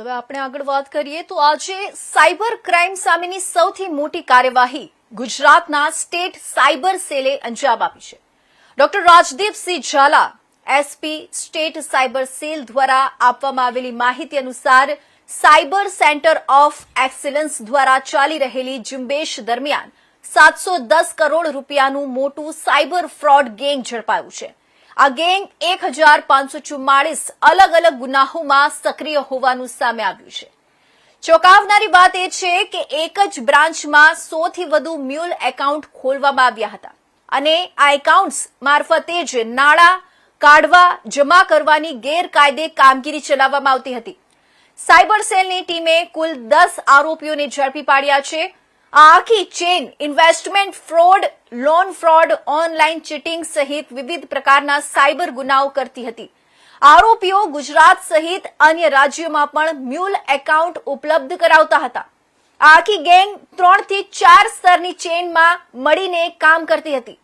હવે આપણે આગળ વાત કરીએ તો આજે સાયબર ક્રાઇમ સામેની સૌથી મોટી કાર્યવાહી ગુજરાતના સ્ટેટ સાયબર સેલે અંજામ આપી છે. Doctor Rajdeepsinh Jhala SP state cyber cell દ્વારા આપવામાં આવેલી માહિતી અનુસાર સાયબર સેન્ટર ઓફ એક્સલન્સ દ્વારા ચાલી રહેલી ઝુંબેશ દરમિયાન સાતસો દસ કરોડ રૂપિયાનું મોટું સાયબર ફ્રોડ ગેંગ ઝડપાયું છે. આ ગેંગ એક હજાર પાંચસો ચુમ્માળીસ અલગ અલગ ગુનાહોમાં સક્રિય હોવાનું સામે આવ્યું છે. ચોંકાવનારી વાત એ છે કે એક જ બ્રાન્ચમાં સોથી વધુ મ્યુલ એકાઉન્ટ ખોલવામાં આવ્યા હતા અને આ એકાઉન્ટ્સ મારફતે જ નાણાં, કાઢવા, જમા કરવાની ગેરકાયદે કામગીરી ચલાવવામાં આવતી હતી. સાયબર સેલની ટીમે કુલ દસ આરોપીઓને ઝડપી પાડ્યા છે આખી chain investment fraud loan fraud online cheating સહિત વિવિધ પ્રકારના સાયબર ગુનાઓ કરતી હતી. આરોપીઓ ગુજરાત સહિત અન્ય રાજ્યોમાં પણ મ્યુલ એકાઉન્ટ ઉપલબ્ધ કરાવતા હતા. આખી ગેંગ ત્રણથી ચાર સ્તરની ચેનમાં મળીને કામ કરતી હતી.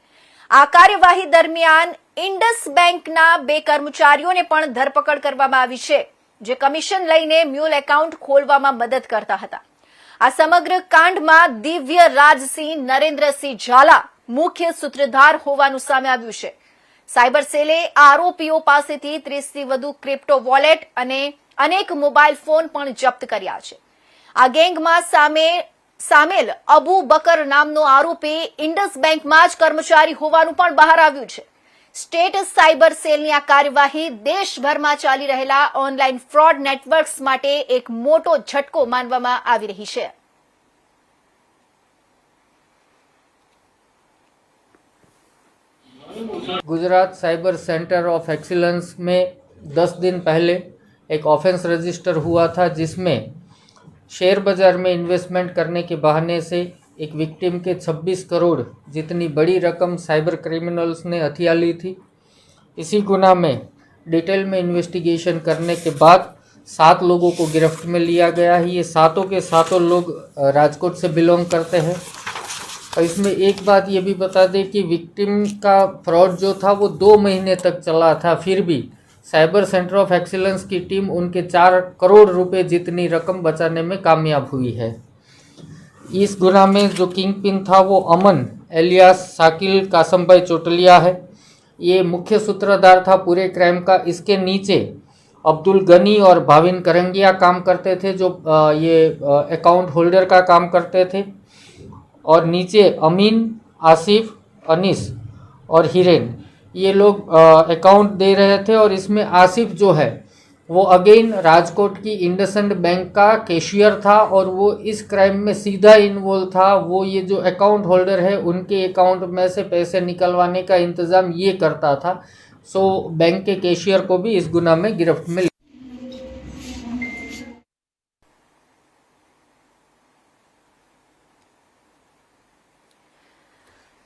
આ કાર્યવાહી દરમિયાન ઇન્ડસ બેંકના બે કર્મચારીઓને પણ ધરપકડ કરવામાં આવી છે, જે કમિશન લઈને મ્યુલ એકાઉન્ટ ખોલવામાં મદદ કરતા હતા. આ સમગ્ર કાંડમાં દિવ્ય રાજસિંહ નરેન્દ્રસિંહ ઝાલા મુખ્ય સૂત્રધાર હોવાનું સામે આવ્યું છે. સાયબર સેલે આરોપીઓ પાસેથી ત્રીસથી વધુ ક્રિપ્ટો વોલેટ અને અનેક મોબાઈલ ફોન પણ જપ્ત કર્યા છે. આ ગેંગમાં સામે સામેલ અબુ બકર નામનો આરોપી ઇન્ડસ બેંકમાં જ કર્મચારી હોવાનું પણ બહાર આવ્યું છે. સ્ટેટ સાયબર સેલની આ કાર્યવાહી દેશભરમાં ચાલી રહેલા ઓનલાઈન ફ્રોડ નેટવર્ક્સ માટે એક મોટો ઝટકો માનવામાં આવી રહી છે Gujarat cyber centre of excellence में 10 दिन पहले एक ऑफेंस रजिस्टर हुआ था जिसमें शेयर बाज़ार में इन्वेस्टमेंट करने के बहाने से एक विक्टिम के 26 करोड़ जितनी बड़ी रकम साइबर क्रिमिनल्स ने हथिया ली थी। इसी गुना में डिटेल में इन्वेस्टिगेशन करने के बाद सात लोगों को गिरफ्त में लिया गया है। ये सातों के सातों लोग राजकोट से बिलोंग करते हैं। और इसमें एक बात ये भी बता दें कि विक्टिम का फ्रॉड जो था, वो दो महीने तक चला था। फिर भी साइबर सेंटर ऑफ़ एक्सीलेंस की टीम उनके चार करोड़ रुपए जितनी रकम बचाने में कामयाब हुई है। इस गुना में जो किंग पिन था वो अमन, एलियास, साकिल कासम भाई चोटलिया है। ये मुख्य सूत्रधार था पूरे क्राइम का। इसके नीचे अब्दुल गनी और भाविन करंगिया काम करते थे, जो ये अकाउंट होल्डर का काम करते थे। और नीचे अमीन, आसिफ, अनीस और हिरेन। ये लोग अकाउंट दे रहे थे और इसमें आसिफ जो है वो अगेन राजकोट की इंडसेंड बैंक का कैशियर था और वो इस क्राइम में सीधा इन्वॉल्व था वो ये जो अकाउंट होल्डर है उनके अकाउंट में से पैसे निकलवाने का इंतज़ाम ये करता था सो बैंक के कैशियर को भी इस गुना में गिरफ्त में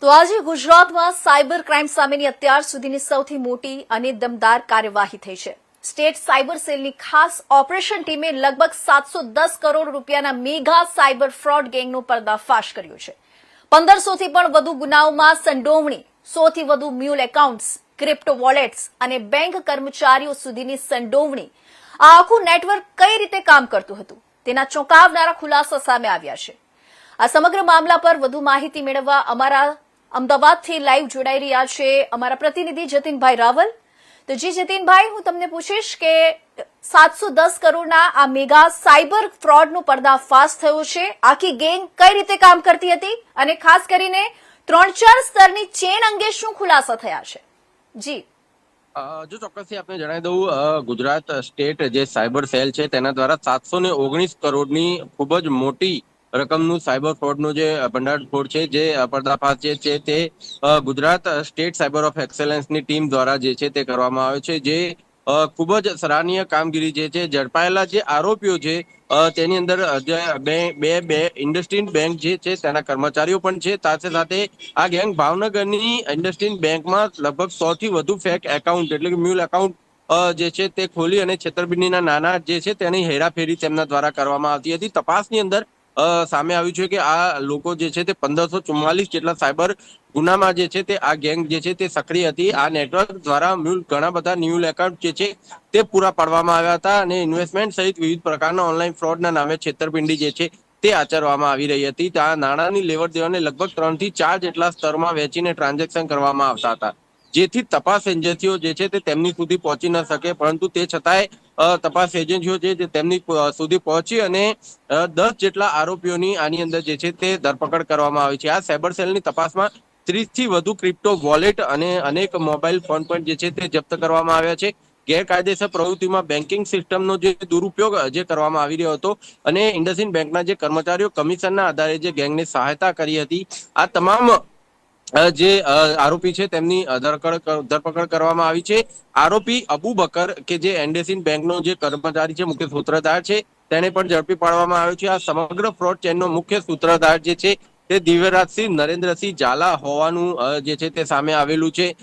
તો આજે ગુજરાતમાં સાયબર ક્રાઇમ સામેની અત્યાર સુધીની સૌથી મોટી અને દમદાર કાર્યવાહી થઈ છે સ્ટેટ સાયબર સેલની ખાસ ઓપરેશન ટીમે લગભગ સાતસો દસ કરોડ રૂપિયાના મેગા સાયબર ફ્રોડ ગેંગનો પર્દાફાશ કર્યો છે. પંદરસોથી પણ વધુ ગુનાઓમાં સંડોવણી, સોથી વધુ મ્યુલ એકાઉન્ટ્સ, ક્રિપ્ટો વોલેટ્સ અને બેંક કર્મચારીઓ સુધીની સંડોવણી. આ આખું નેટવર્ક કઈ રીતે કામ કરતું હતું? તેના ચોંકાવનારા ખુલાસા સામે આવ્યા છે. આ સમગ્ર મામલા પર વધુ માહિતી મેળવવા અમારા અમદાવાદથી લાઈવ જોડાઈ રહ્યા છે અમારા પ્રતિનિધિ જતીનભાઈ રાવલ. તો જી જતીનભાઈ, હું તમને પૂછીશ કે સાતસો દસ કરોડના આ મેગા સાયબર ફ્રોડનું પર્દાફાશ થયું છે. આખી ગેંગ કઈ રીતે કામ કરતી હતી અને ખાસ કરીને ત્રણ ચાર સ્તરની ચેન અંગે શું ખુલાસા થયા છે? જી. જો ચોક્કસથી આપને જણાવી દઉં ગુજરાત સ્ટેટ જે સાયબર સેલ છે તેના દ્વારા સાતસો ને ઓગણીસ કરોડની ખૂબ જ મોટી રકમનું સાયબર ફ્રોડનું જે ભંડારફોડ છે, જે પર્દાફાશ જે છે તે ગુજરાત સ્ટેટ સાયબર ઓફ એક્સેલન્સની ટીમ દ્વારા જે છે તે કરવામાં આવે છે, જે ખૂબ જ સરાહનીય કામગીરી જે છે, ઝડપાયેલા જે આરોપીઓ છે તેની અંદર બે બે ઇન્ડસ્ટ્રીન બેંક જે છે તેના કર્મચારીઓ પણ છે, સાથે સાથે આ ગેંગ ભાવનગરની ઇન્ડસ્ટ્રીન બેંકમાં લગભગ સો થી વધુ ફેક એકાઉન્ટ એટલે કે મ્યુલ એકાઉન્ટ જે છે તે ખોલી અને છેતરપિંડીના નાના જે છે તેની હેરાફેરી તેમના દ્વારા કરવામાં આવતી હતી. તપાસની અંદર સામે આવ્યું છે કે આ લોકો જે છે તે પંદરસો ચુમ્માલીસ જેટલા સાયબર ગુનામાં જે છે તે આ ગેંગ જે છે તે સક્રિય હતી. આ નેટવર્ક દ્વારા ઘણા બધા ન્યૂ એકાઉન્ટ જે છે તે પૂરા પાડવામાં આવ્યા હતા અને ઇન્વેસ્ટમેન્ટ સહિત વિવિધ પ્રકારના ઓનલાઈન ફ્રોડના નામે છેતરપિંડી જે છે તે આચરવામાં આવી રહી હતી. ત્યાં નાણાંની લેવડ દેવડને લગભગ ત્રણથી ચાર જેટલા સ્તરમાં વેચીને ટ્રાન્ઝેક્શન કરવામાં આવતા હતા. જેથી તપાસ એજન્સીઓ જે છે તે તેમની સુધી પહોંચી ન શકે. પરંતુ તે છતાંય તપાસ એજન્સીઓ છે જે તેમની સુધી પહોંચી અને દસ જેટલા આરોપીઓની આની અંદર જે છે તે ધરપકડ કરવામાં આવી છે. આ સાયબર સેલની તપાસમાં ત્રીસથી વધુ ક્રિપ્ટો વોલેટ અને અનેક મોબાઈલ ફોન પણ જે છે તે જપ્ત કરવામાં આવ્યા છે. ગેરકાયદેસર પ્રવૃત્તિમાં બેન્કિંગ સિસ્ટમનો જે દુરુપયોગ જે કરવામાં આવી રહ્યો હતો અને ઇન્ડસઇન્ડ બેંકના જે કર્મચારીઓ કમિશનના આધારે જે ગેંગને સહાયતા કરી હતી, આ તમામ જે આરોપી છે તેમની ધરપકડ ધરપકડ કરવામાં આવી છે. આરોપી અબુ બકર, કે જે એન્ડેસિન બેંકનો જે કર્મચારી છે, મુખ્ય સૂત્રધાર છે, તેને પણ ઝડપી પાડવામાં આવ્યો છે. આ સમગ્ર ફ્રોડ ચેનનો મુખ્ય સૂત્રધાર જે છે, તે દિવ્યરાજસિંહ નરેન્દ્રસિંહ ઝાલા હોવાનું જે છે, તે સામે આવેલું છે.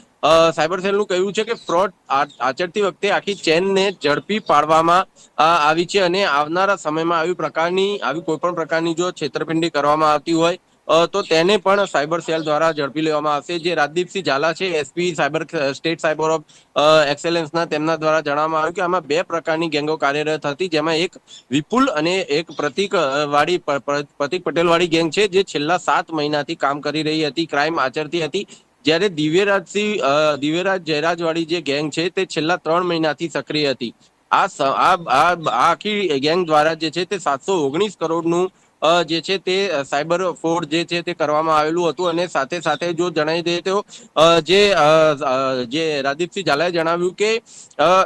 સાયબર સેલનું કહેવું છે કે ફ્રોડ આચરતી વખતે આખી ચેનને ઝડપી પાડવામાં આવી છે અને આવનારા સમયમાં આવી પ્રકારની, આવી કોઈ પણ પ્રકારની જો છેતરપિંડી કરવામાં આવતી હોય તો તેને પણ સાયબર સેલ દ્વારા ઝડપી લેવામાં આવશે. જે રાજદીપસિંહ ઝાલા છે, SP cyber state cyber of એક્સેલન્સના તેમના દ્વારા જણાવવામાં આવ્યું કે આમાં બે પ્રકારની ગેંગો કાર્યરત હતી. જેમાં એક વિપુલ અને એક પ્રતિક વાળી પ્રતિક પટેલ વાળી ગેંગ છે, જે છેલ્લા સાત મહિનાથી કામ કરી રહી હતી, ક્રાઇમ આચરતી હતી. જ્યારે દિવ્યરાજસિંહ દિવ્યરાજ જયરાજ વાળી જે ગેંગ છે, તે છેલ્લા ત્રણ મહિનાથી સક્રિય હતી. આ આખી ગેંગ દ્વારા જે છે, તે સાતસો ઓગણીસ કરોડનું જે છે તે સાયબર ફ્રોડ જે છે તે કરવામાં આવેલું હતું અને સાથે સાથે જો જણાવી દઈએ તો જે જે રાજદીપસિંહ ઝાલાએ જણાવ્યું કે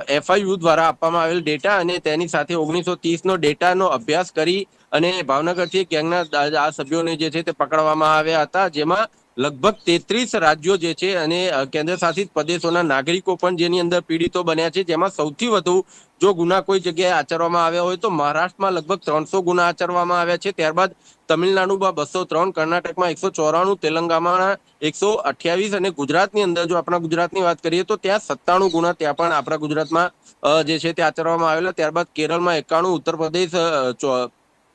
એફઆઈયુ દ્વારા આપવામાં આવેલ ડેટા અને તેની સાથે ઓગણીસો નો ડેટાનો અભ્યાસ કરી અને ભાવનગરથી ગેંગના આ સભ્યોને જે છે તે પકડવામાં આવ્યા હતા, જેમાં લગભગ તેત્રીસ રાજ્યો જે છે અને કેન્દ્ર શાસિત પ્રદેશોના નાગરિકો પણ જેની અંદર પીડિતો બન્યા છે. જેમાં સૌથી વધુ જો ગુના કોઈ જગ્યાએ આચરવામાં આવ્યા હોય તો મહારાષ્ટ્રમાં લગભગ ત્રણસો ગુના આચરવામાં આવ્યા છે. ત્યારબાદ તમિલનાડુમાં બસો ત્રણ, કર્ણાટકમાં એકસો ચોરાણું તેલંગામાં એકસો અઠ્યાવીસ અને ગુજરાતની અંદર જો આપણા ગુજરાતની વાત કરીએ તો ત્યાં સત્તાણું ગુના ત્યાં પણ આપણા ગુજરાતમાં જે છે તે આચરવામાં આવેલા. ત્યારબાદ કેરળમાં એકાણું ઉત્તર પ્રદેશ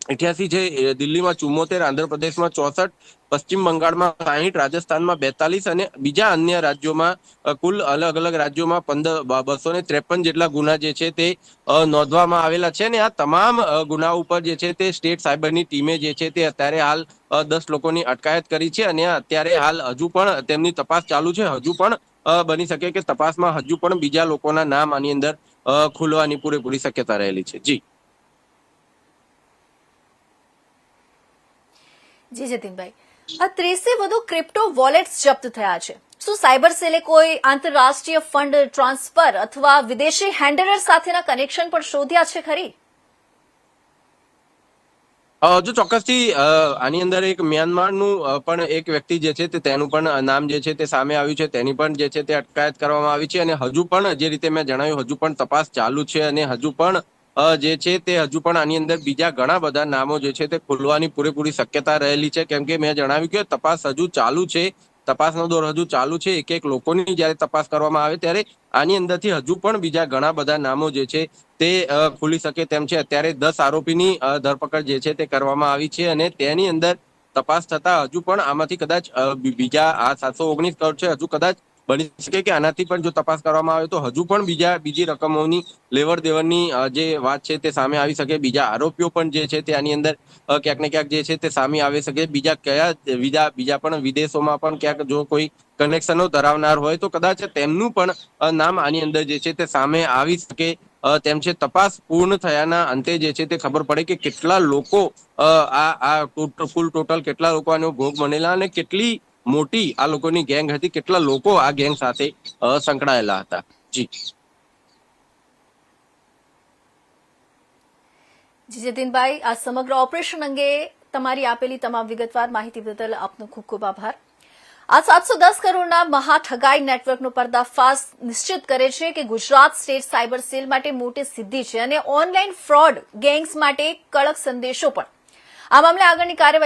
અઠ્યાસી છે દિલ્હીમાં ચુમ્મોતેર, આંધ્રપ્રદેશમાં ચોસઠ, પશ્ચિમ બંગાળમાં સાહીઠ, રાજસ્થાનમાં બેતાલીસ અને બીજા અન્ય રાજ્યોમાં કુલ અલગ અલગ રાજ્યોમાં પંદર બસો ને ત્રેપન જેટલા ગુના જે છે તે નોંધવામાં આવેલા છે અને આ તમામ ગુના ઉપર જે છે તે સ્ટેટ સાયબરની ટીમે જે છે તે અત્યારે હાલ દસ લોકોની અટકાયત કરી છે અને અત્યારે હાલ હજુ પણ તેમની તપાસ ચાલુ છે. હજુ પણ બની શકે કે તપાસમાં હજુ પણ બીજા લોકોના નામ આની અંદર ખુલવાની પૂરેપૂરી શક્યતા રહેલી છે. જી. જી, જતીનભાઈ. આ ત્રીસથી વધુ ક્રિપ્ટો વોલેટ્સ જપ્ત થયા છે. શું સાયબર સેલે કોઈ આંતરરાષ્ટ્રીય ફંડ ટ્રાન્સફર અથવા વિદેશી હેન્ડલર સાથેના કનેક્શન પણ શોધ્યા છે ખરી? જો ચોક્કસથી આની અંદર એક મ્યાનમારનું પણ એક વ્યક્તિ જે છે તે તેનું પણ નામ જે છે તે સામે આવ્યું છે. તેની પણ જે છે તે અટકાયત કરવામાં આવી છે અને હજુ પણ, જે રીતે મેં જણાવ્યું, હજુ પણ તપાસ ચાલુ છે અને હજુ પણ જે છે તે હજુ પણ આની અંદર બીજા ઘણા બધા નામો જે છે તે ખુલવાની પૂરેપૂરી શક્યતા રહેલી છે. કેમ કે મેં જણાવ્યું કે તપાસ હજુ ચાલુ છે. તપાસનો દોર હજુ ચાલુ છે. એક એક લોકોની જ્યારે તપાસ કરવામાં આવે ત્યારે આની અંદરથી હજુ પણ બીજા ઘણા બધા નામો જે છે તે ખુલી શકે તેમ છે. અત્યારે દસ આરોપીની ધરપકડ જે છે તે કરવામાં આવી છે અને તેની અંદર તપાસ થતા હજુ પણ આમાંથી કદાચ બીજા આ સાતસો ઓગણીસ કરોડ છે. હજુ કદાચ બની શકે કે આનાથી પણ જો તપાસ કરવામાં આવે તો હજુ પણ બીજા, બીજી રકમોની લેવડ દેવડની જે વાત છે તે સામે આવી શકે. બીજા આરોપીઓ પણ જે છે તે આની અંદર ક્યાંક ને ક્યાંક જે છે તે સામે આવી શકે. બીજા કયા બીજા બીજા પણ વિદેશોમાં પણ ક્યાંક જો કોઈ કનેક્શનો ધરાવનાર હોય તો કદાચ તેમનું પણ નામ આની અંદર જે છે તે સામે આવી શકે. તેમ છે તપાસ પૂર્ણ થયાના અંતે જે છે તે ખબર પડે કે કેટલા લોકો આ આ ફૂલ ટોટલ કેટલા લોકો આનો ભોગ બનેલા અને કેટલી મોટી આ લોકોની ગેંગ હતી, કેટલા લોકો આ ગેંગ સાથે સંકળાયેલા હતા. જી. જી જતીનભાઈ આ સમગ્ર ઓપરેશન અંગે તમારી આપેલી તમામ વિગતવાર માહિતી બદલ આપનો ખૂબ ખૂબ આભાર. આ સાતસો દસ કરોડના મહાઠગાઈ નેટવર્કનો પર્દાફાશ નિશ્ચિત કરે છે કે ગુજરાત સ્ટેટ સાયબર સેલ માટે મોટી સિદ્ધિ છે અને ઓનલાઈન ફ્રોડ ગેંગ્સ માટે કડક સંદેશો પણ. આ મામલે આગળની કાર્યવાહી